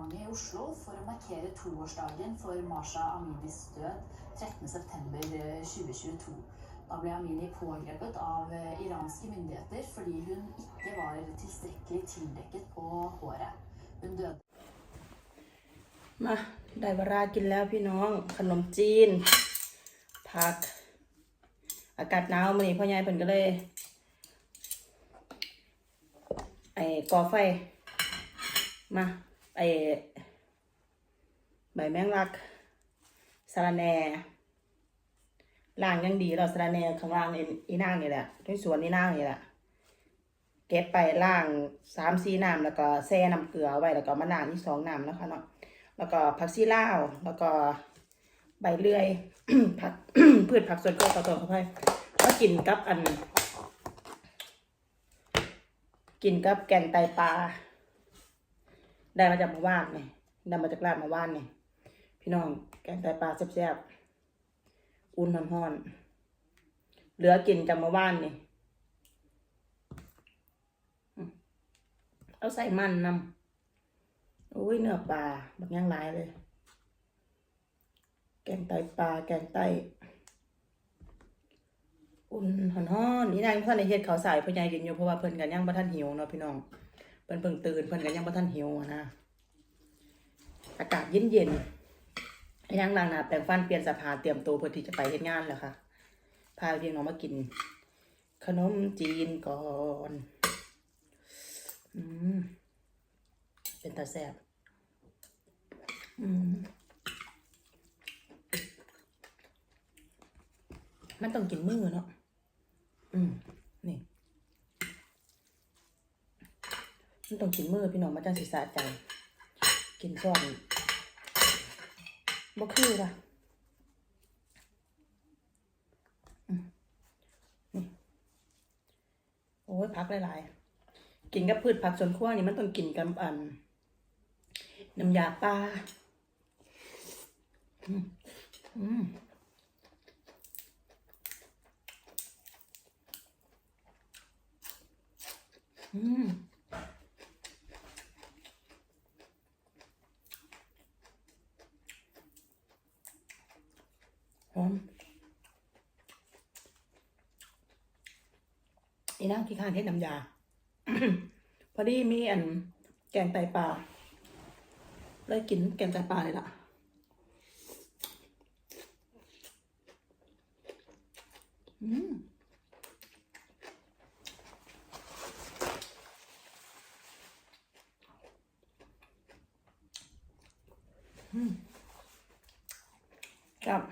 Kulturdepartementet i Oslo for å markere toårsdagen for Masha Aminis død 13.9.2022. Da ble Amini pågrepet av iranske myndigheter fordi hun ikke var tilstrekkelig tildekket på håret. Hun døde มาได้เวลากินแล้วพี่น้องขนมจีน ผัก อากาศหนาวมื้อนี้พ่อใหญ่เพิ่นก็เลย ไอ้ก่อไฟ มา ไอใบแมงลักสะระแหน่ล่างยังดีเราสะระแหน่ข้างล่างอีนางนี่แหละที่สวนอีนางนี่แหละเก็บไปล่างสามสี่น้ำแล้วก็แช่น้ำเกลือไว้แล้วก็มะนาวนี่สองน้ำนะคะเนาะแล้วก็ผักชีลาวแล้วก็ใบเลื่อยผักพืชผักสวนครัวต่อๆเข้าไปก็กินกับอัน กินกับแกงไตปลา ได้มาจากหมู่านเนี่ยได้มาจากร้านหมู่านเนี่ยพี่น้องแกงไตปลาแซ่บๆอุ่นห่อนๆเหลือกินจากหมู่านนี่เอาใส่มันนำโอ้ยเนื้อปลาบักย่างหลายเลย แกงไตปลาแกงไตอุ่นหอนห้อนนี่นางท่านในเฮ็ดเขาวสายพ่อใหญ่กินอยู่เพราะว่าเพิ่นกันยังบ่ทันหิวเนาะพี่น้อง พิ่นเพิ่งตื่นเพิ่นกันยังบ่ทันหิวนะอากาศเย็นเย็นๆให้นางล้างหน้าแปรงฟันเปลี่ยนสภาเตรียมตัวเพื่อที่จะไปเฮ็ดงานแล้วค่ะ พาพี่น้องมากิน ขนมจีนก่อนอืมเป็นตาแซ่บอืมมันต้องกินมือเนาะอืม นี่ มัน ต้องกินมือพี่น้องมาจังสิสาใจ กินซ่อนบ่คือปะนี่โอ้ยพักหลายๆ กินกับพืชผักสวนครัวนี่มันต้องกินกับอันน้ำยาปลาอืมอืมอืมหอมอี นั่งขี้ข้านเทศน้ำยา พอดีมีอันแกงไตปลาเลยกินแกงไตปลาเลยล่ะอืมอืมครับ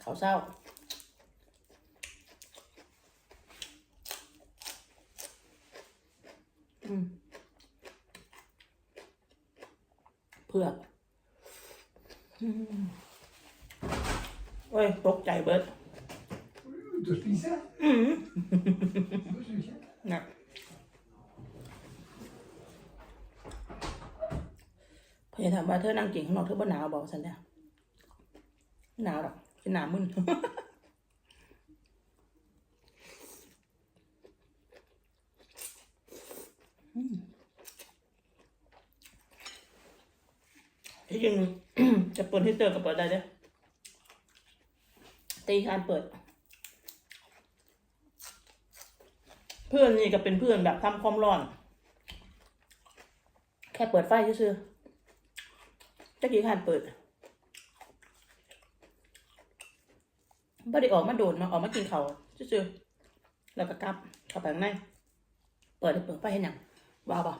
เขาวเศร้า อืม เผือกอืมโอ้ย ตกใจเบิด Du spiser? อืม Hva syns jeg? หนักพยายถามว่าเธอนั่งกินข้างนอกเธอบ่หนาวบอกฉันเนี่ยหนาวหรอกฉันหนาวมึน อืมที่จ ริง จะเปิดที่เตอร์ก็เปิดได้เด้ตีคานเปิด เพื่อนนี่ก็เป็นเพื่อนแบบทำความร้อน แค่เปิดไฟซื่อๆจะกี่ขานเปิดบ่ได้ออกมาโดดเนาออกมากินเขาซื่อแล้วก็กลับเข้าไปข้างในเปิดเปิดไฟให้หนังว้าวบ่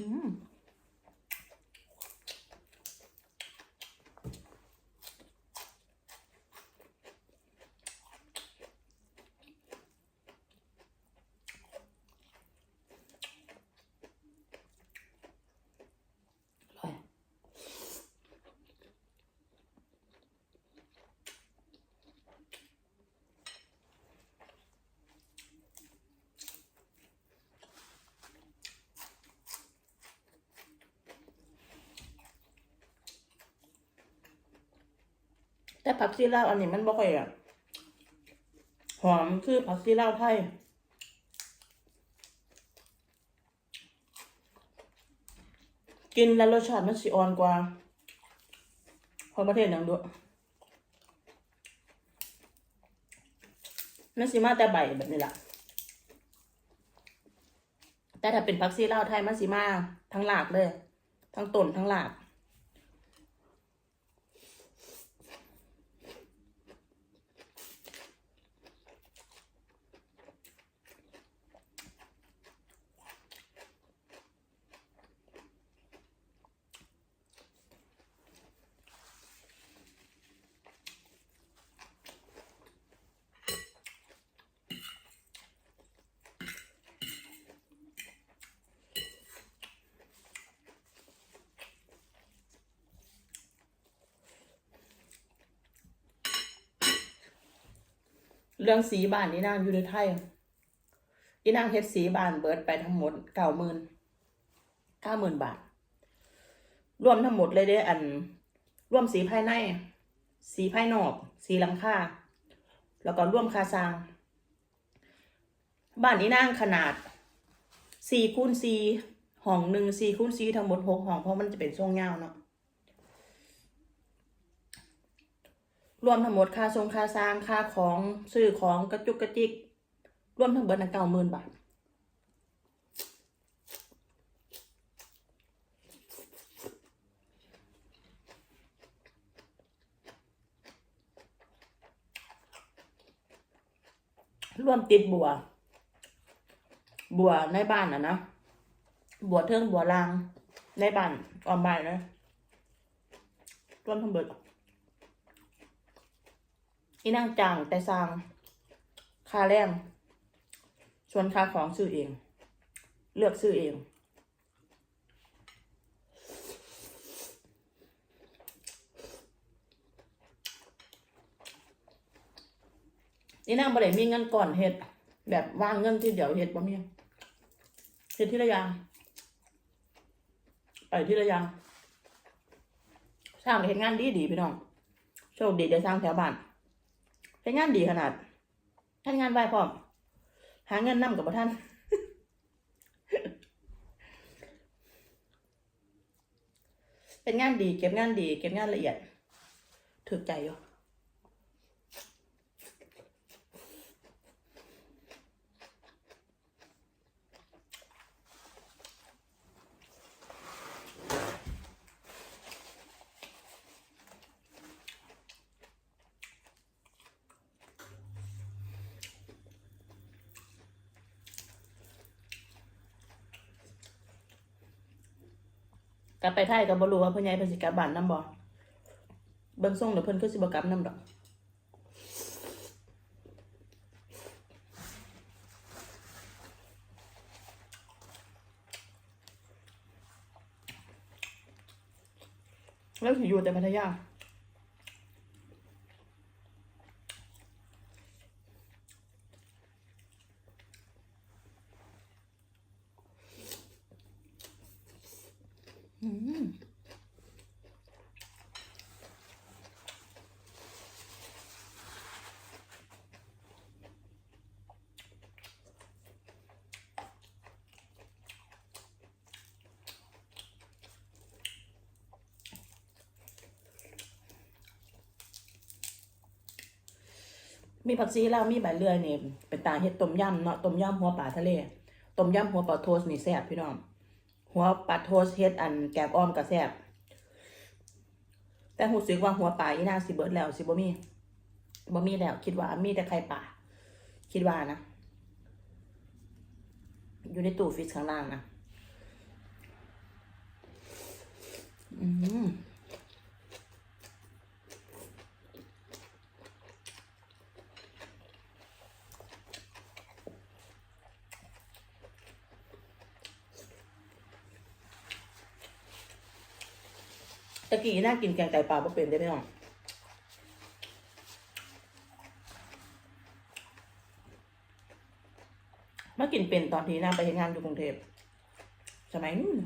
ม แต่ผักชีลาวอันนี้มันบ่ค่อยอะหอมคือผักชีลาวไทยกินแล้วรสชาติมันสิอ่อนกว่าของประเทศหนังด้วยมันสิมาแต่ใบแบบนี้แหละแต่ถ้าเป็นผักซีลาวไทยมันสิมาทั้งหลากเลย ทั้งต้นทั้งหลาก เรื่องสีบ้านนี่นางอยู่ในไทยอีนางเฮ็ดสีบ้านเบิดไปทั้งหมดเก้าหมื่นเก้าหมื่นบาท รวมทั้งหมดเลยเด้อัน รวมสีภายใน สีภายนอก สีหลังคาแล้วก็ร่วมคาสร้าง บ้านนี้นั่งขนาดสี่คูณสี่ห้องหนึ่งสี่คูณสี่ทั้งหมดหกห้องเพราะมันจะเป็นช่วงยาวเนาะ รวมทั้งหมดค่าทรงค่าสร้างค่าของซื้อของกระจุกกระจิก รวมทั้งเบิดนเก้าหมื่นบาทรวมติดบัว บัวในบ้านอะนะ บัวเทิงบัวลาง ในบ้านออมบ้านนะรวมทั้งเบิด อีนางจ้างแต่สร้างค่าแรงส่วนค่าของซื้อเอง เลือกซื้อเองอีนางบ่ได้มีเงินก่อนเฮ็ด แบบว่างเงินที่เดี๋ยวเฮ็ดบ่มีเฮ็ดทีละยางไปทีละยางสร้างเฮ็ดงานดีดีพี่น้องโชคดีได้สร้างแถวบ้าน ใช้งานดีขนาดท่านงานไหวพร้อม หาเงินนำกับท่านเป็นงานดี เก็บงานดี เก็บงานละเอียด ถึกใจอยู่ กลับไปไทยก็บบรู้ว่าเพื่อนใหญ่เพื่อนสิกลับบ้านน้ำบ่เบิ้งส่งเดี๋ยวเพื่อนก็สิบกลับน้ำดอกแล้วสิอยู่แต่พัทยา อืม มีผักชีลาวมีใบเลื่อยนี่เป็นตาเฮ็ดต้มยำเนาะต้มยำหัวปลาทะเลต้มยำหัวปลาโทสนี่แซ่บพี่น้องหัวปลาโทสเฮ็ดอันแกงอ้อมก็แซ่บแต่หูสึกว่าหัวปลาอีนาสิเบิดแล้วสิบ่มีบ่มีแล้ว คิดว่ามีแต่ไข่ปลาคิดว่านะ อยู่ในตู้ฟรีซข้างล่างนะอืม ตะกี้น่ากินแกงไก่ปลาบ่เป็นได้ไหมน้องมากินเป็นตอนที่น่าไปเฮ็ดงานอยู่กรุงเทพสมัยนู้น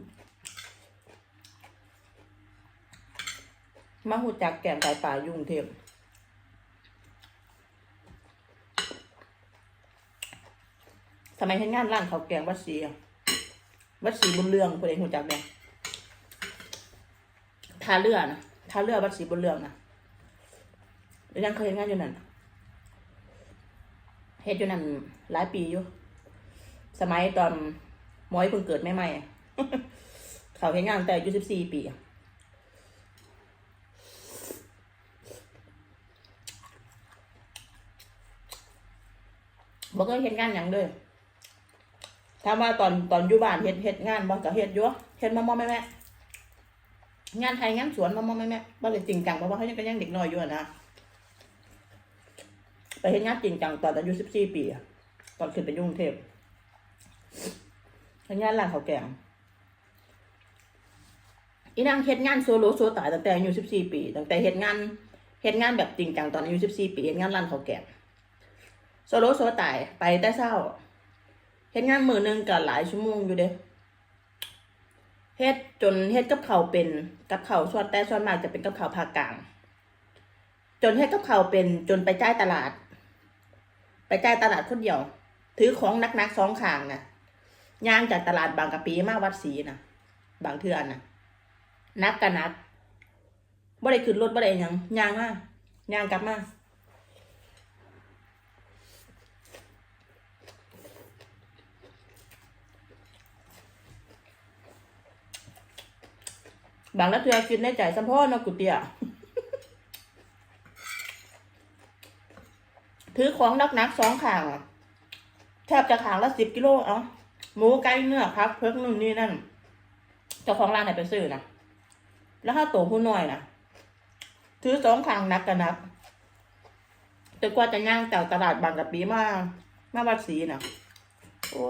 มาหูจักแกงไก่ปลาอยู่กรุงเทพทำไมเห็นงานร้านเขาแกงวัดศรีวัดศรีบุญเรืองคนเองหูจักเนี่ย ท่าเรือนะท่าเรือวัดศรีบุญเรืองนะแล้วยังเคยเห็นงานอยู่นั่นเฮ็ดอยู่นั่นหลายปีอยู่ สมัยตอนหมอยเพิ่งเกิดใหม่ๆเขาเห็นงานแต่อายุสิบสี่ปีอะบ่เคยเห็นงานหยังเลยถ้ามว่าตอนตอนอยู่บ้านเฮ็ดเฮ็ดงานบ่ก็เฮ็ดอยู่เฮ็ดมอมอแม่แม่ งานไทยงานสวนมอมอแม่แม่บ่ได้จริงจังเพราะว่าเขายังก็ยังเด็กน้อยอยู่อะนะไปเฮ็ดงานจริงจังตอนอายุสิบสี่ปีอะตอนขึ้นไปยุ่กรุงเทพเฮ็ดงานร้านข้าวแกงอีนางเฮ็ดงานโซโลโซตายตั้งแต่อายุสิบสี่ปีตั้งแต่เฮ็ดงานเฮ็ดงานแบบจริงจังตอนอายุสิบสี่ปีเฮ็ดงานร้านข้าวแกงโซโลโซตายไปแต่เช้าเฮ็ดงานมือหนึ่งก็หลายชั่วโมงอยู่เด้ เฮ็ดจนเฮ็ดกับเขาวเป็นกับเขาวส่วนแต่ส่วนมากจะเป็นกับเขาวภาคกลาง จนเฮ็ดกับเขาวเป็นจนไปจ่ายตลาด ไปจ่ายตลาดคนเดียว ถือของนักๆสองข้างน่ะย่างจากตลาดบางกะปีมาวัดศรีน่ะบางเทือน่ะนักกันนักบ่ได้ขึ้นรถบ่ได้ยังย่างมาย่างกลับมา บางแล้วเธอคิดในใจสัมพ่อเนาะกุเตียถือของนักนักสองขางอะแทบจะขางละสิบกิโลเอาหมูไก่เนื้อพักเพิกนู่นนี่นั่นเจ้าของร้านไหนไปซื้อนะแล้วถ้าโตผู้น้อยนะถือสองขางนักกันนักแต่กว่าจะย่างจากตลาดบางกะปีมามาวัดศรีนะโอ้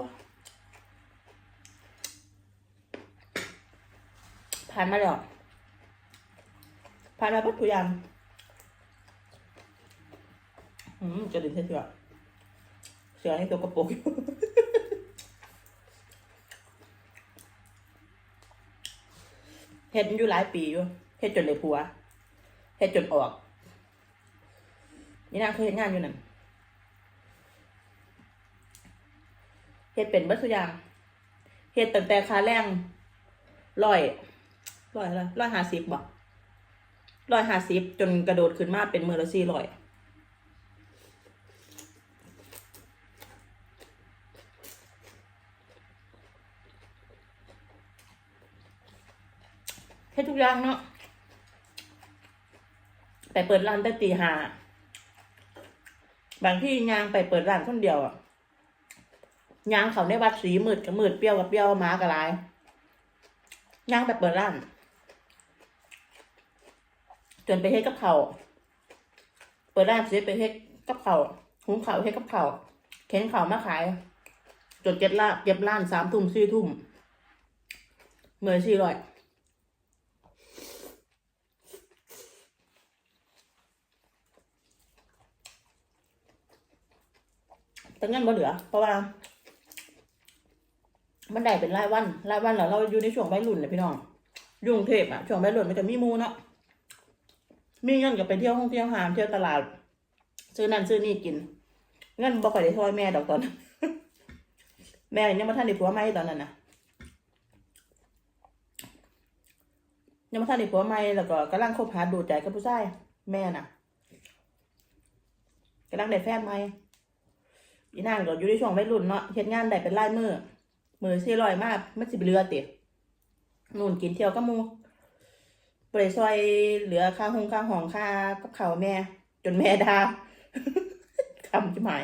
ผ่านมาแล้วผ่านมาพักทุกอย่างอืมจะดื่มเสือเสือให้ตัวกระโปรงเฮ็ดอยู่หลายปีอยู่เฮ็ดจนเลยผัวเฮ็ดจนออก นี่นางเคยเฮ็ดงานอยู่นั่นเฮ็ดเป็นบัดทุยางเฮ็ดตั้งแต่คาแรงร้อย ร้อยอะไรร้อยห้าสิบบ่ร้อยห้าสิบจนกระโดดขึ้นมาเป็นมือละสี่ร้อยเฮ็ดทุกอย่างเนาะไปเปิดร้านตั้งตีห้าบางที่ยางไปเปิดร้านคนเดียวอะยางเขาในวัดสีมืดกับมืดเปรี้ยวกับเปรี้ยวหมากับลายยางไปเปิดร้าน จนไปเฮ็ดกับเขาเปิดร้านเสร็จไปเฮ็ดกับเขาหุงเขาเฮ็ดกับเขาเข็นเขามาขาย จนเก็บร้านเก็บร้านสามทุ่มสี่ทุ่มเมื่อสี่ร้อยแต่เงินบ่เหลือ เพราะว่า มันได้เป็นรายวันรายวันแล้วเราอยู่ในช่วงวัยรุ่นเลยพี่น้องยุ่งเทพอะช่วงวัยรุ่นมันจะมีมูเนาะ มีเงินก็ไปเที่ยวห้องเที่ยวหามเที่ยวตลาด ซื้อนั่นซื้อนี่กิน เงินบ่ค่อยได้ช่วยแม่ดอกตอนแม่ยังมาท่านได้ผัวใหม่ตอนนั้นนะยังมาท่านได้ผัวใหม่แล้วก็กำลังคบหาดูใจกับผู้ชายแม่น่ะกำลังได้แฟนใหม่อีนางก็อยู่ในช่วงวัยรุ่นเนาะเฮ็ดงานได้เป็นรายมือมือสี่ร้อยมากไม่สิบเรือตินู่นกินเที่ยวก็มู บริซอยเหลือค่าห้องค่าห้องค่ากับเขาวแม่ จนแม่ด่าคำจะหมาย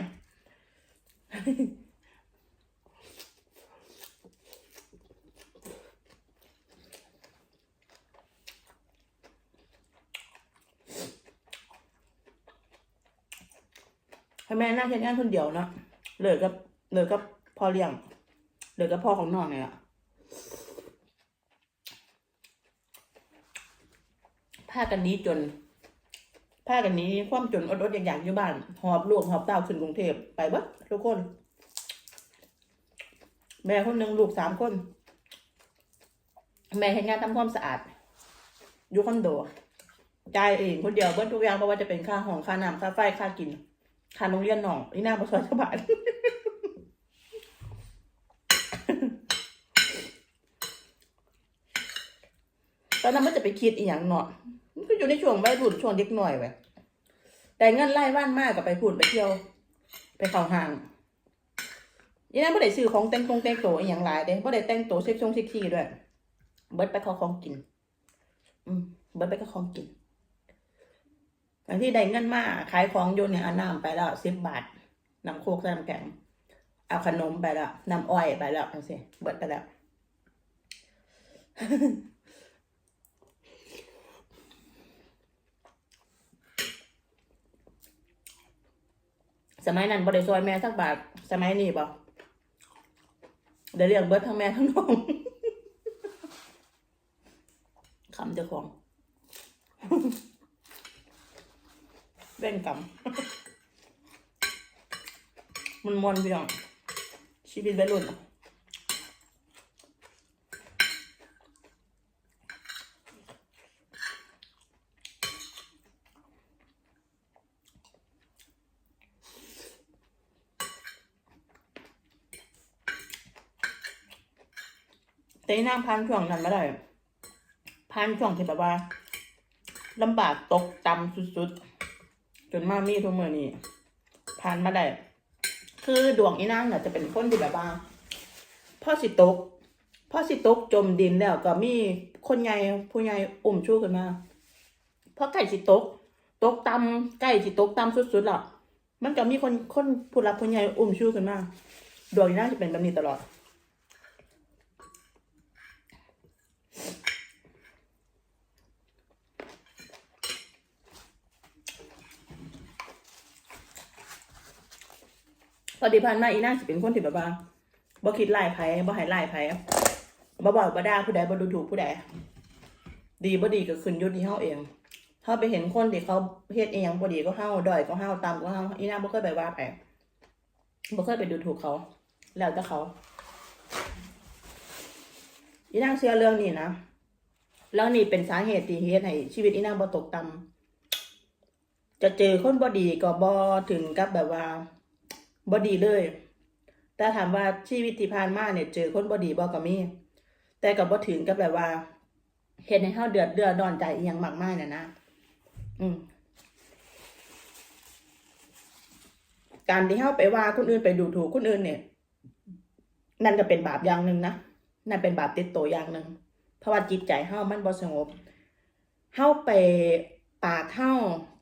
แม่นั่งเฮ็ดงานคนเดียวเนาะเหลือกับเหลือกับพ่อเลี้ยงเหลือกับพ่อของน้องเนี่ยอะ ผ้ากันนี้จน ผ้ากันนี้ความจนอดๆอย่างๆอยู่บ้าน หอบลูกหอบเต้าขึ้นกรุงเทพไปบะทุกคน แม่คนหนึ่งลูกสามคน แม่เห็นงานทำความสะอาด อยู่คอนโดจ่ายเองคนเดียวเบิ้ลทุกอย่างเพราะว่าจะเป็นค่าห้องค่าน้ำค่าไฟค่ากินค่าโรงเรียนหนองอีหน่าบซอยสบายตอนนั้นมันจะไปคิดอีกอย่างเนาะ มันก็อยู่ในช่วงวัยรุ่นช่วงเด็กหน่อยเว้ยแต่เงินไล่ว่านมากกับไปพูดไปเที่ยว ไปเข้าห้างอีนั้นบ่ได้ซื้อของแต่งตรงแต่งตัวอีหยังหลายเด้บ่ได้แต่งตัวเซ็กชงเซ็กซี่ด้วย เบิดไปเข้าของกิน อืม เบิดไปเข้าของกินบางที่ได้เงินมากขายของอยู่เนี่ยเอาน้ำไปแล้วสิบบาทน้ำโคกใส่น้ำแข็งเอาขนมไปแล้วน้ำอ้อยไปแล้วจังซี่เบิดไปแล้ว สมัยนั้นบดซอยแม่สักบาท สมัยนี้บ่เดี๋ยวเรียกเบิร์ดทั้งแม่ทั้งน้องคำเจ้าของเบ่งกรรมมันมวนพี่น้องชีวิตวัยรุ่น แต่นางพันช่วงนั้นไม่ได้พันช่วงที่แบบว่าลำบากตกต่ำสุดๆ จนมามีทุกเมื่อนี้ผ่านมาได้ คือดวงอีนางเนี่ยจะเป็นคนที่แบบว่าพ่อสิตกพ่อสิตกจมดินแล้วก็มีคนใหญ่ผู้ใหญ่อุ้มชูขึ้นมาพราะไก่สิตก ตกต่ำไก่สิตกต่ำสุดๆหรอกมันก็มีคนคนผู้รับผู้ใหญ่อุ้มชูขึ้นมาดวงอีนางจะเป็นแบบนี้ตลอด พอดีผ่านมาอีนางสิเป็นคนที่แบบว่าบ่คิดไล่ไผบ่ให้ไล่ไผบ่บอกบ่ด่าผู้ใดบ่ดูถูกผู้ใดดีบ่ดีก็ขึ้นอยู่ที่เฮาเองเฮาไปเห็นคนที่เขาเฮ็ดเองบ่ดีก็เฮาด้อยก็เฮาตามก็เฮาอีนางบ่เคยไปว่าไผบ่เคยไปดูถูกเขา แล้วแต่เขาอีนางเชื่อเรื่องนี้นะเรื่องนี้เป็นสาเหตุที่เฮ็ดให้ชีวิตอีนางบ่ตกต่ำจะเจอคนบ่ดีก็บ่ถึงกับแบบว่า บอดีเลย แต่ถามว่าชีวิตที่ผ่านมาเนี่ย เจอคนบอดีบอกก็มี แต่กับบ่ถึงกับแบบว่าเห็นให้เฮาเดือดเดือดดอนใจอหยังมากมายน่ะนะ อืมการที่เฮาไปว่าคนอื่นไปดูถูกคนอื่นเนี่ย นั่นก็เป็นบาปอย่างหนึ่งนะนั่นเป็นบาปติดตัวอย่างหนึ่งเพราะว่าจิตใจเฮามันบ่สงบเฮาไปปากเฮา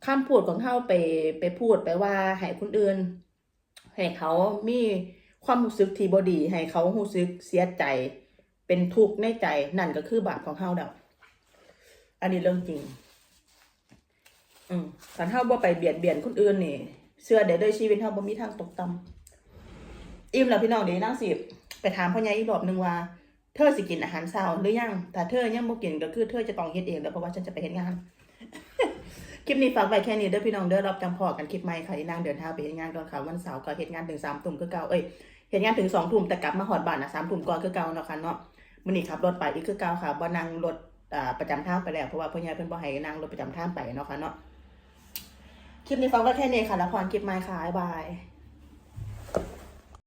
คำพูดของเฮาไปไปพูดไปว่าให้คนอื่น ให้เขามีความรู้สึกที่บดี ให้เขารู้สึกเสียใจ เป็นทุกข์ในใจนั่นก็คือบาปของเฮาดอกอันนี้เรื่องจริง อืมการเฮาบ่ไปเบียดเบียนคนอื่นนี่เชื่อได้เลยชีวิตเฮาบ่มีทางตกต่ำอิ่มแล้วพี่น้องเดี๋ยวนั่งสิบไปถามพ่อใหญ่อีกรอบหนึงว่า เธอสิกินอาหารเช้าหรือยังถ้าเธอยังบ่กินก็คือเธอจะต้องเฮ็ดเองแล้วเพราะว่าฉันจะไปเฮ็ดงาน ลิปนี้ฝากไว้แค่นี้เด้อพี่น้องเด้อรับจำพอกันคลิปใหม่ค่ะอีนางเดินทางไปเห็นงานก่อนค่ะวันเสาร์ก็เห็นงานถึงสามทุ่มคือเก่าเอ้ยเห็นงานถึงสองทุ่มแต่กลับมาหอดบ้านน่ะสามทุ่มก่อนคือเก่าเนาะค่ะเนาะมันนี่ขับรถไปอีกคือเก่าค่ะบ่นั่งรถอ่าประจำทางไปแล้วเพราะว่าพ่อใหญ่เพิ่นบ่ให้นั่งรถประจำทางไปเนาะค่ะเนาะคลิปนี้ฝากไว้แค่นี้ค่ะแล้วพรคลิปใหม่ค่ะบ๊ายบาย